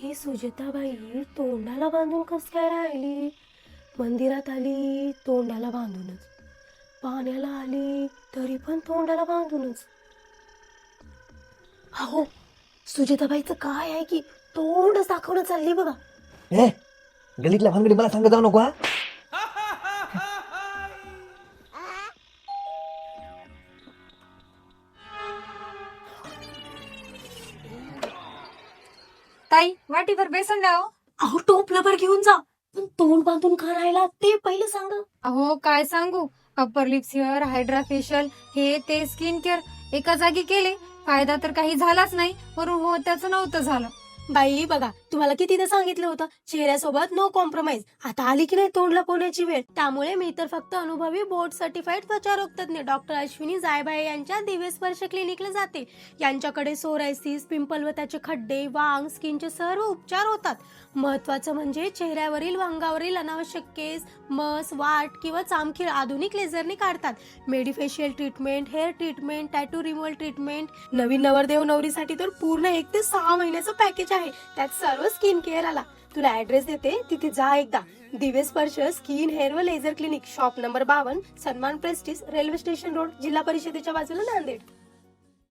ही सुजिताबाई तोंडाला बांधून कस काय राहिली? मंदिरात आली तोंडाला बांधूनच. पाण्याला आली तरी पण तोंडाला बांधूनच. अहो सुजिताबाईचं काय आहे की तोंडच दाखवणं चालली बघा. ए गलीतल्या भानगडी मला सांगत जाऊ नको हा. ताई वाटीभर बेसन द्या हो. अहो टोपलभर घेऊन जा. पण तोंड बांधून का राहिला ते पहिले सांगा. अहो काय सांगू? Upper lips hair hydra facial हे ते स्किन केअर एका जागी केले. फायदा तर काही झालाच नाही. वरून हो त्याचं नव्हतं झालं. बाई बघा तुम्हाला कितीदा सांगितलं होतं. चेहऱ्यासोबत नो कॉम्प्रोमाइज आता आली की नाही तोंडला पोहण्याची वेळ. त्यामुळे मी तर फक्त अनुभवी बोर्ड सर्टिफाईड त्वचारोग तज्ञ डॉक्टर अश्विनी जायबाई यांच्या दिव्य स्पर्श क्लिनिकला जाते. यांच्याकडे सोरायसिस पिंपल व त्याचे खड्डे वांग स्किनचे सर्व उपचार होतात. महत्वाचं म्हणजे चेहऱ्यावरील वांगावरील अंगावरील अनावश्यक केस मस वाट किंवा चामखीळ आधुनिक लेझरने काढतात. Medifacial treatment hair treatment tattoo removal treatment नवीन नवरदेव नवरीसाठी तर पूर्ण एक ते सहा महिन्याचं पॅकेज आहे. त्यात सर्व स्किन केअर आला. तुला ऍड्रेस देते तिथे जा एकदा. दिव्य स्पर्श स्किन हेअर व लेझर क्लिनिक शॉप नंबर बावन Sanman prestige railway station road जिल्हा परिषदेच्या बाजूला नांदेड.